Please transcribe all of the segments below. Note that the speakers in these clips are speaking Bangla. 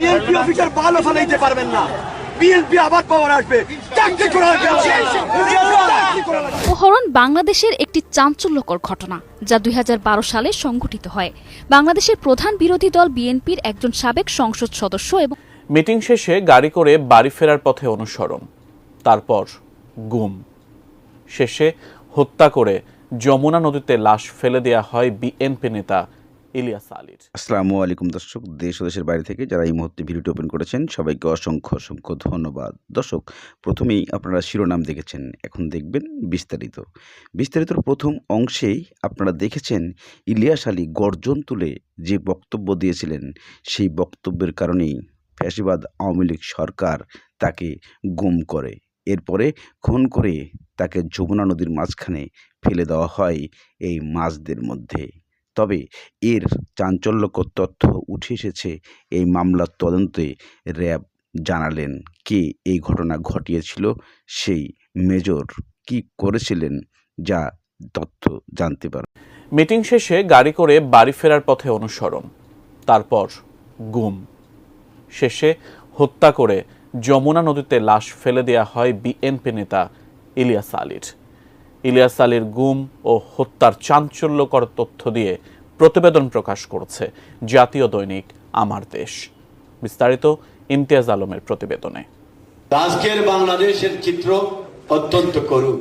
বিএনপি অফিসার ভালো ফেলাইতে পারবেন না। বিএনপি আবার পাওয়ার আসবে। চাকরি করা লাগবে চাকরি করা লাগবে অপহরণ বাংলাদেশের একটি চাঞ্চল্যকর ঘটনা যা দুই হাজার বারো সালে সংঘটিত হয়। বাংলাদেশের প্রধান বিরোধী দল বিএনপির একজন সাবেক সংসদ সদস্য এবং মিটিং শেষে গাড়ি করে বাড়ি ফেরার পথে অনুসরণ তারপর গুম। শেষে হত্যা করে যমুনা নদীতে লাশ ফেলে দেয়া হয় বিএনপি নেতা ইলিয়াস আলীর। আসসালামু আলাইকুম দর্শক, দেশ ও দেশের বাইরে থেকে যারা এই মুহূর্তে ভিডিওটি ওপেন করেছেন, সবাইকে অসংখ্য অসংখ্য ধন্যবাদ। দর্শক, প্রথমেই আপনারা শিরোনাম দেখেছেন, এখন দেখবেন বিস্তারিত। বিস্তারিতর প্রথম অংশেই আপনারা দেখেছেন ইলিয়াস আলী গর্জন তুলে যে বক্তব্য দিয়েছিলেন, সেই বক্তব্যের কারণেই ফ্যাসিবাদ আওয়ামী লীগ সরকার তাকে গুম করে। এরপরে খুন করে তাকে যমুনা নদীর মাঝখানে ফেলে দেওয়া হয় এই মাছদের মধ্যে। তবে এর চাঞ্চল্যকর তথ্য উঠে এসেছে এই মামলার তদন্তে। র্যাব জানালেন, কে এই ঘটনা ঘটিয়েছিল? সেই মেজর কি করেছিলেন? যা তথ্য জানতে পারে মিটিং শেষে গাড়ি করে বাড়ি ফেরার পথে অনুসরণ, তারপর গুম। শেষে হত্যা করে যমুনা নদীতে লাশ ফেলে দেয়া হয় বিএনপি নেতা ইলিয়াস আলীর। ইলিয়াস আলীর গুম ও হত্যার চাঞ্চল্যকর তথ্য দিয়ে প্রতিবেদন প্রকাশ করছে জাতীয় দৈনিক আমার দেশ। বিস্তারিত ইমতিয়াজ আলমের প্রতিবেদনে। আজকের বাংলাদেশের চিত্র অত্যন্ত করুণ।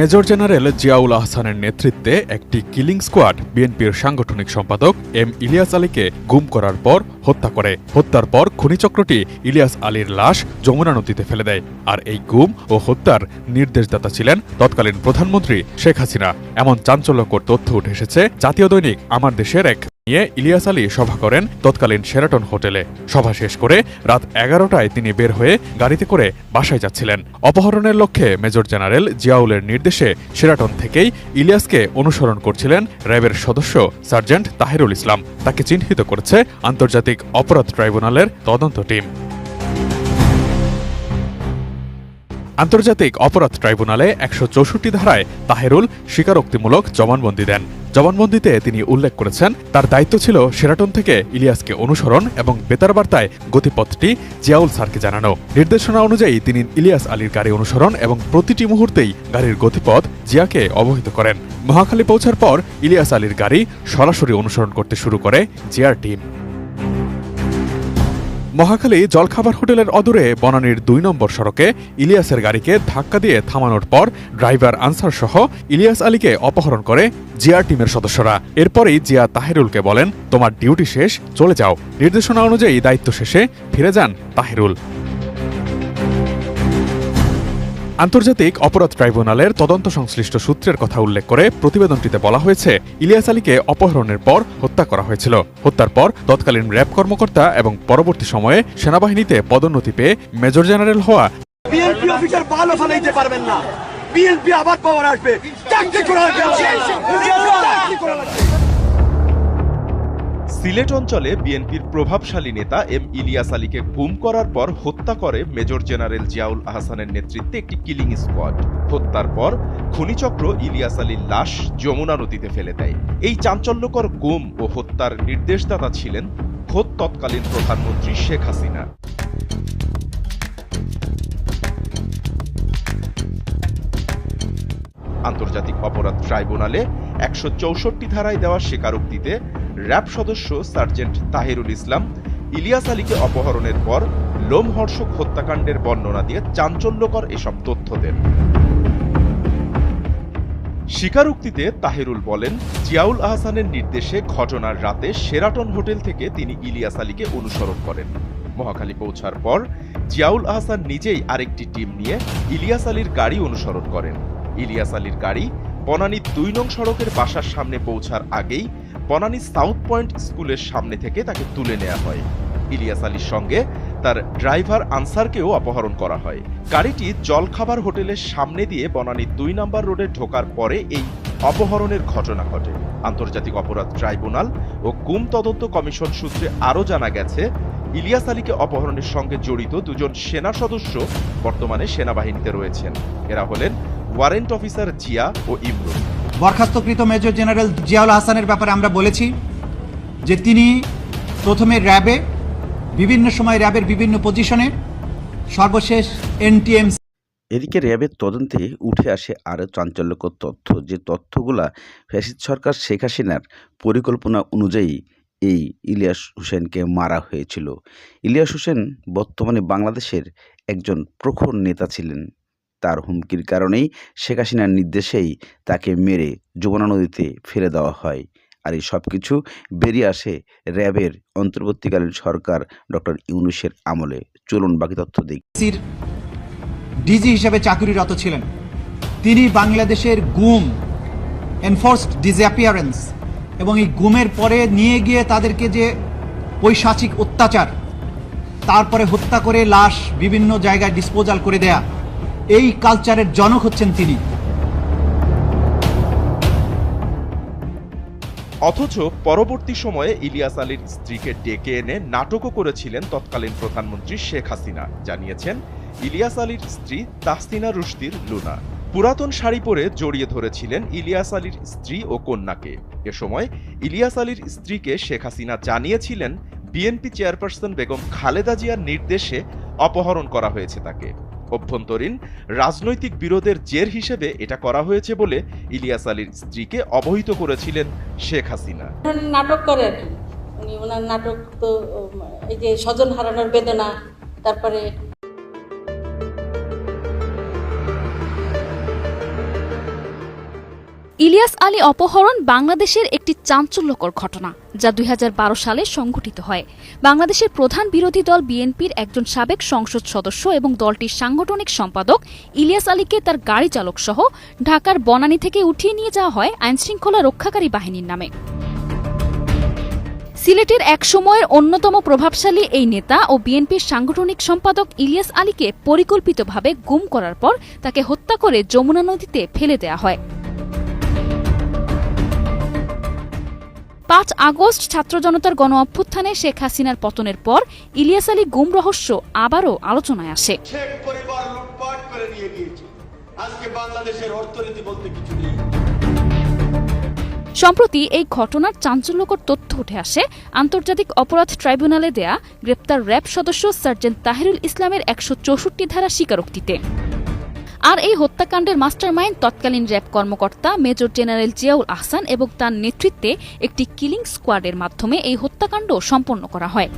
মেজর জেনারেল জিয়াউল আহসানের নেতৃত্বে একটি কিলিং স্কোয়াড বিএনপির সাংগঠনিক সম্পাদক এম ইলিয়াস আলীকে গুম করার পর হত্যা করে। হত্যার পর খনিচক্রটি ইলিয়াস আলীর লাশ যমুনা নদীতে ফেলে দেয়। আর এই গুম ও হত্যার নির্দেশদাতা ছিলেন তৎকালীন প্রধানমন্ত্রী শেখ হাসিনা। এমন চাঞ্চল্যকর তথ্য উঠে এসেছে জাতীয় দৈনিক, আমার দেশের এক নিয়ে ইলিয়াস আলী সভা করেন তৎকালীন শেরাটন হোটেলে। সভা শেষ করে রাত এগারোটায় তিনি বের হয়ে গাড়িতে করে বাসায় যাচ্ছিলেন। অপহরণের লক্ষ্যে মেজর জেনারেল জিয়াউলের নির্দেশে শেরাটন থেকেই ইলিয়াসকে অনুসরণ করছিলেন র্যাবের সদস্য সার্জেন্ট তাহিরুল ইসলাম। তাকে চিহ্নিত করেছে আন্তর্জাতিক অপরাধ ট্রাইব্যুনালের তদন্ত টিম। আন্তর্জাতিক অপরাধ ট্রাইব্যুনালে একশো চৌষট্টি ধারায় তাহেরুল স্বীকারোক্তিমূলক জবানবন্দি দেন। জবানবন্দিতে তিনি উল্লেখ করেছেন, তার দায়িত্ব ছিল সেরাটন থেকে ইলিয়াসকে অনুসরণ এবং বেতার বার্তায় গতিপথটি জিয়াউল স্যারকে জানানো। নির্দেশনা অনুযায়ী তিনি ইলিয়াস আলীর গাড়ি অনুসরণ এবং প্রতিটি মুহূর্তেই গাড়ির গতিপথ জিয়াকে অবহিত করেন। মহাখালী পৌঁছার পর ইলিয়াস আলীর গাড়ি সরাসরি অনুসরণ করতে শুরু করে জিয়ার টিম। মহাখালী জলখাবার হোটেলের অদূরে বনানীর দুই নম্বর সড়কে ইলিয়াসের গাড়িকে ধাক্কা দিয়ে থামানোর পর ড্রাইভার আনসার সহ ইলিয়াস আলীকে অপহরণ করে জিয়ার টিমের সদস্যরা। এরপরেই জিয়া তাহেরুলকে বলেন, তোমার ডিউটি শেষ, চলে যাও। নির্দেশনা অনুযায়ী দায়িত্ব শেষে ফিরে যান তাহিরুল। আন্তর্জাতিক অপরাধ ট্রাইব্যুনালের তদন্ত সংশ্লিষ্ট সূত্রের কথা উল্লেখ করে প্রতিবেদনটিতে বলা হয়েছে ইলিয়াস আলীকে অপহরণের পর হত্যা করা হয়েছিল হত্যার পর তৎকালীন র্যাব কর্মকর্তা এবং পরবর্তী সময়ে সেনাবাহিনীতে পদোন্নতি পেয়ে মেজর জেনারেল হওয়া বিএনপি অফিসার পারবেন না বিএনপি আবার পাওয়ার আসবে সিলেট অঞ্চলে বিএনপির প্রভাবশালী নেতা এম ইলিয়াস আলীকে গুম করার পর হত্যা করে মেজর জেনারেল জিয়াউল আহসানের নেতৃত্বে একটি কিলিং স্কোয়াড। হত্যার পর খনিচক্র ইলিয়াস আলীর লাশ যমুনা নদীতে ফেলে দেয়। এই চাঞ্চল্যকর গুম ও হত্যার নির্দেশদাতা ছিলেন খোদ তৎকালীন প্রধানমন্ত্রী শেখ হাসিনা। আন্তর্জাতিক অপরাধ ট্রাইব্যুনালে একশো চৌষট্টি ধারায় দেওয়া স্বীকারোক্তিতে র্যাব সদস্য সার্জেন্ট তাহিরুল ইসলাম, ইলিয়াস আলীকে অপহরণের পর লোমহর্ষক হত্যাকাণ্ডের বর্ণনা দিয়ে চাঞ্চল্যকর এসব তথ্য দেন। স্বীকারোক্তিতে তাহিরুল বলেন, জিয়াউল আহসানের নির্দেশে ঘটনার রাতে সেরাটন হোটেল থেকে তিনি ইলিয়াস আলীকে অনুসরণ করেন। মহাখালী পৌঁছার পর জিয়াউল আহসান নিজেই আরেকটি টিম নিয়ে ইলিয়াস আলীর গাড়ি অনুসরণ করেন। ইলিয়াস আলীর গাড়ি বনানী দুই নং সড়কের বাসার সামনে পৌঁছার আগেই বনানী সাউথ পয়েন্ট স্কুলের সামনে থেকে তাকে তুলে নেওয়া হয়। ইলিয়াস আলীর সঙ্গে তার ড্রাইভার আনসারকেও অপহরণ করা হয়। গাড়িটি জলখাবার হোটেলের সামনে দিয়ে বনানী দুই নম্বর রোডে ঢোকার পরে এই অপহরণের ঘটনা ঘটে। আন্তর্জাতিক অপরাধ ট্রাইব্যুনাল ও গুম তদন্ত কমিশন সূত্রে আরও জানা গেছে, ইলিয়াস আলীকে অপহরণের সঙ্গে জড়িত দুজন সেনা সদস্য বর্তমানে সেনাবাহিনীতে রয়েছেন। এরা হলেন ওয়ারেন্ট অফিসার জিয়া ও ইমরুল। বরখাস্তকৃত মেজর জেনারেল জিয়াউল হাসানের ব্যাপারে আমরা বলেছি যে তিনি প্রথমে র্যাবে বিভিন্ন সময় র্যাবের বিভিন্ন পজিশনে সর্বশেষ এনটিএম এদিকে র্যাবের তদন্তে উঠে আসে আরও চাঞ্চল্যকর তথ্য যে তথ্যগুলা ফ্যাসিদ সরকার শেখ হাসিনার পরিকল্পনা অনুযায়ী এই ইলিয়াস হোসেনকে মারা হয়েছিল। ইলিয়াস হোসেন বর্তমানে বাংলাদেশের একজন প্রখর নেতা ছিলেন। তার হুমকির কারণেই শেখ হাসিনার নির্দেশেই তাকে মেরে যমুনা নদীতে ফেলে দেওয়া হয়। আর এই সব কিছু বেরিয়ে আসে র্যাবের অন্তর্বর্তীকালীন সরকার ডক্টর ইউনুসের আমলে। চলুন বাকি তথ্য সির ডিজি হিসেবে চাকরিরত ছিলেন। তিনি বাংলাদেশের গুম এনফোর্সড ডিসঅ্যাপিয়ারেন্স এবং এই গুমের পরে নিয়ে গিয়ে তাদেরকে যে পৈশাচিক অত্যাচার, তারপরে হত্যা করে লাশ বিভিন্ন জায়গায় ডিসপোজাল করে দেয়া এই কালচারের জনক হচ্ছেন তিনি। অথচ পরবর্তী সময়ে ইলিয়াস আলীর স্ত্রীকে ডেকে এনে নাটকও করেছিলেন তৎকালীন প্রধানমন্ত্রী শেখ হাসিনা। জানিয়েছেন, ইলিয়াস আলীর স্ত্রী তাহসিনা রুশদির লুনা। পুরাতন শাড়ি পরে জড়িয়ে ধরেছিলেন ইলিয়াস আলীর স্ত্রী ও কন্যাকে। এ সময় ইলিয়াস আলীর স্ত্রীকে শেখ হাসিনা জানিয়েছিলেন, বিএনপি চেয়ারপারসন বেগম খালেদা জিয়ার নির্দেশে অপহরণ করা হয়েছে তাকে। অভ্যন্তরীণ রাজনৈতিক বিরোধের জের হিসেবে এটা করা হয়েছে বলে ইলিয়াস আলীর স্ত্রীকে অবহিত করেছিলেন শেখ হাসিনা। নাটক করে আর কি। উনি ওনার নাটক তো এই যে স্বজন হারানোর বেদনা, তারপরে ইলিয়াস আলী অপহরণ বাংলাদেশের একটি চাঞ্চল্যকর ঘটনা, যা দুই হাজার বারো সালে সংঘটিত হয়। বাংলাদেশের প্রধান বিরোধী দল বিএনপির একজন সাবেক সংসদ সদস্য এবং দলটির সাংগঠনিক সম্পাদক ইলিয়াস আলীকে তার গাড়ি চালক সহ ঢাকার বনানী থেকে উঠিয়ে নিয়ে যাওয়া হয় আইনশৃঙ্খলা রক্ষাকারী বাহিনীর নামে। সিলেটের এক সময়ের অন্যতম প্রভাবশালী এই নেতা ও বিএনপির সাংগঠনিক সম্পাদক ইলিয়াস আলীকে পরিকল্পিতভাবে গুম করার পর তাকে হত্যা করে যমুনা নদীতে ফেলে দেয়া হয়। পাঁচ আগস্ট ছাত্র জনতার গণ অভ্যুত্থানে শেখ হাসিনার পতনের পর ইলিয়াস আলী গুম রহস্য আবারও আলোচনায় আসে। আজকে বাংলাদেশের অর্থনীতি বলতে কিছু নেই। সম্প্রতি এই ঘটনার চাঞ্চল্যকর তথ্য উঠে আসে। আন্তর্জাতিক অপরাধ ট্রাইব্যুনালে দেয়া গ্রেপ্তার র্যাব সদস্য সার্জেন্ট তাহিরুল ইসলামের একশো চৌষট্টি ধারা স্বীকারোক্তিতে। আর এই হত্যাকাণ্ডের মাস্টারমাইন্ড তৎকালীন র্যাব কর্মকর্তা মেজর জেনারেল জিয়াউল আহসান এবং তার নেতৃত্বে একটি কিলিং স্কোয়াডের মাধ্যমে এই হত্যাকাণ্ড সম্পন্ন করা হয়।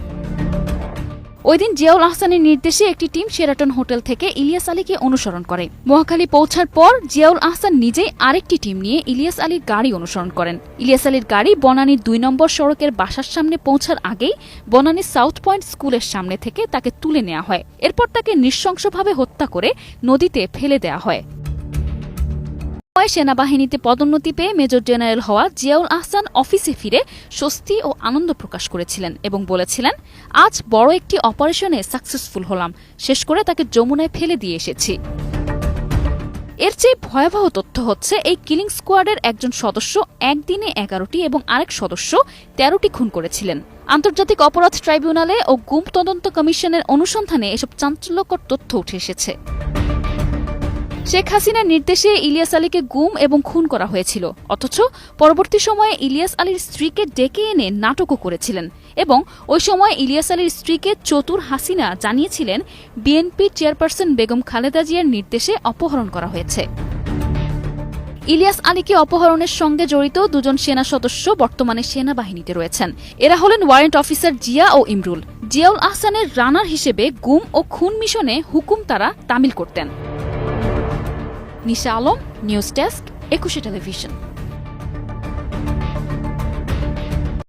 ওই দিন জিয়াউল আহসানের নির্দেশে একটি টিম শেরাটন হোটেল থেকে ইলিয়াস আলীকে অনুসরণ করে। মহাখালী পৌঁছার পর জিয়াউল আহসান নিজেই আরেকটি টিম নিয়ে ইলিয়াস আলীর গাড়ি অনুসরণ করেন। ইলিয়াস আলীর গাড়ি বনানীর দুই নম্বর সড়কের বাসার সামনে পৌঁছার আগেই বনানীর সাউথ পয়েন্ট স্কুলের সামনে থেকে তাকে তুলে নেওয়া হয়। এরপর তাকে নৃশংসভাবে হত্যা করে নদীতে ফেলে দেওয়া হয়। সময় সেনাবাহিনীতে পদোন্নতি পেয়ে মেজর জেনারেল হওয়া জিয়াউল আহসান অফিসে ফিরে স্বস্তি ও আনন্দ প্রকাশ করেছিলেন এবং বলেছিলেন, আজ বড় একটি অপারেশনে সাকসেসফুল হলাম। শেষ করে তাকে যমুনায় ফেলে দিয়ে এসেছি। এর চেয়ে ভয়াবহ তথ্য হচ্ছে, এই কিলিং স্কোয়াডের একজন সদস্য একদিনে এগারোটি এবং আরেক সদস্য তেরোটি খুন করেছিলেন। আন্তর্জাতিক অপরাধ ট্রাইব্যুনালে ও গুম তদন্ত কমিশনের অনুসন্ধানে এসব চাঞ্চল্যকর তথ্য উঠে এসেছে। শেখ হাসিনার নির্দেশে ইলিয়াস আলীকে গুম এবং খুন করা হয়েছিল। অথচ পরবর্তী সময়ে ইলিয়াস আলীর স্ত্রীকে ডেকে এনে নাটকও করেছিলেন এবং ওই সময় ইলিয়াস আলীর স্ত্রীকে চতুর হাসিনা জানিয়েছিলেন, বিএনপি চেয়ারপারসন বেগম খালেদা জিয়ার নির্দেশে অপহরণ করা হয়েছে। ইলিয়াস আলীকে অপহরণের সঙ্গে জড়িত দুজন সেনা সদস্য বর্তমানে সেনাবাহিনীতে রয়েছেন। এরা হলেন ওয়ারেন্ট অফিসার জিয়া ও ইমরুল। জিয়াউল আহসানের রানার হিসেবে গুম ও খুন মিশনে হুকুম তারা তামিল করতেন। Nisha Alam news desk Ekushey television